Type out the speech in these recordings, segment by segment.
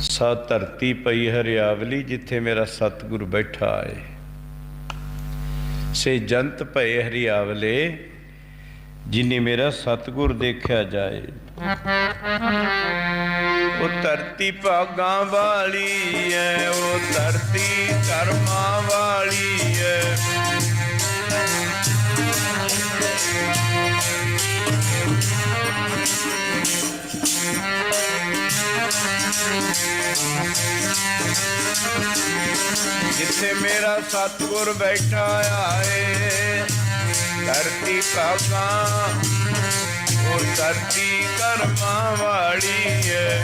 ਸਾ ਧਰਤੀ ਪਈ ਹਰਿਆਵਲੀ ਜਿੱਥੇ ਮੇਰਾ ਸਤਿਗੁਰ ਬੈਠਾ ਏ। ਸੇ ਜੰਤ ਭਏ ਹਰਿਆਵਲੇ, ਜਿਨੇ ਮੇਰਾ ਸਤਿਗੁਰ ਦੇਖਿਆ ਜਾਏ। ਉਹ ਧਰਤੀ ਭਾਗਾਂ ਵਾਲੀ ਐ ਉਹ ਧਰਤੀ ਕਰਮਾਂ ਜਿੱਥੇ ਮੇਰਾ ਸਤਿਗੁਰ ਬੈਠਾ ਆਏ ਧਰਤੀ ਭਾਗਾਂ ਉਹ ਧਰਤੀ ਕਰਮਾਂ ਵਾਲੀ ਐ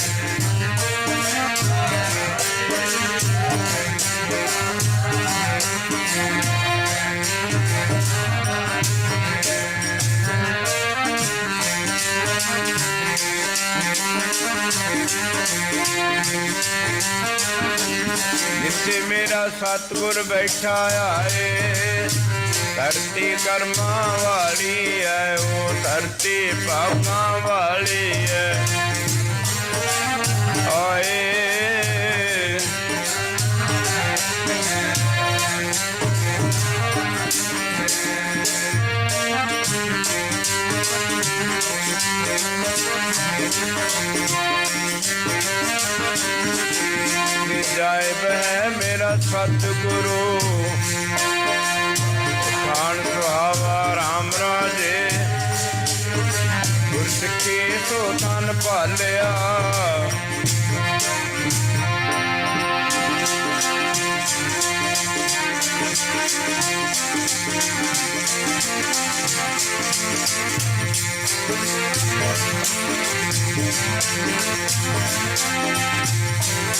ਜਿੱਥੇ ਮੇਰਾ ਸਤਿਗੁਰ ਬੈਠਾ ਆਏ। ਧਰਤੀ ਕਰਮਾਂ ਵਾਲੀ ਐ, ਉਹ ਧਰਤੀ ਭਾਵਾਂ ਵਾਲੀ ਐ। ਆਏ। ਕਿ ਜਾਇਬ ਹੈ ਮੇਰਾ ਸਤਿਗੁਰੂ। ਖਾਨ ਸੁਹਾਵਾ ਰਾਮ ਰਾਜੇ। ਗੁਰ ਸਿੱਖੀ ਸੋ ਤਨ ਭਾਲਿਆ।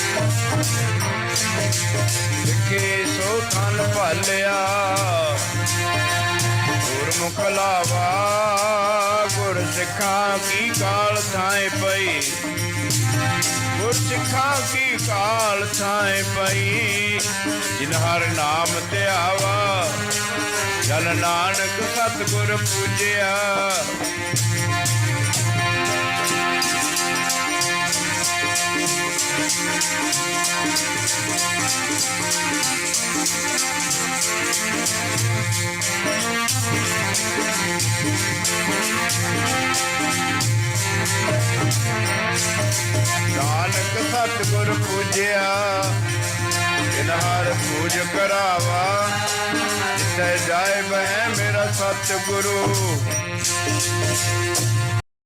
ਸਿੱਖੀ ਸੋ ਤਨ ਭਾਲਿਆ। ਗੁਰਮੁਖ ਲਾਵਾ ਗੁਰ ਸਿੱਖਾਂ ਕੀ ਕਾਲ ਥਾਏ ਪਈ। ਗੁਰ ਸਿੱਖਾਂ ਕੀ ਕਾਲ ਥਾਏ ਪਈ। ਜਿਨ ਹਰ ਨਾਮ ਧਿਆਵਾ, ਜਲ ਨਾਨਕ ਸਤਿਗੁਰ ਪੂਜਿਆ। ਸਤਿਗੁਰ ਪੂਜਿਆ ਜਿਨ ਪੂਜ ਕਰਾਵਾ। ਜਿੱਥੇ ਜਾਏ ਬਹਿ ਮੇਰਾ ਸਤਿਗੁਰੂ।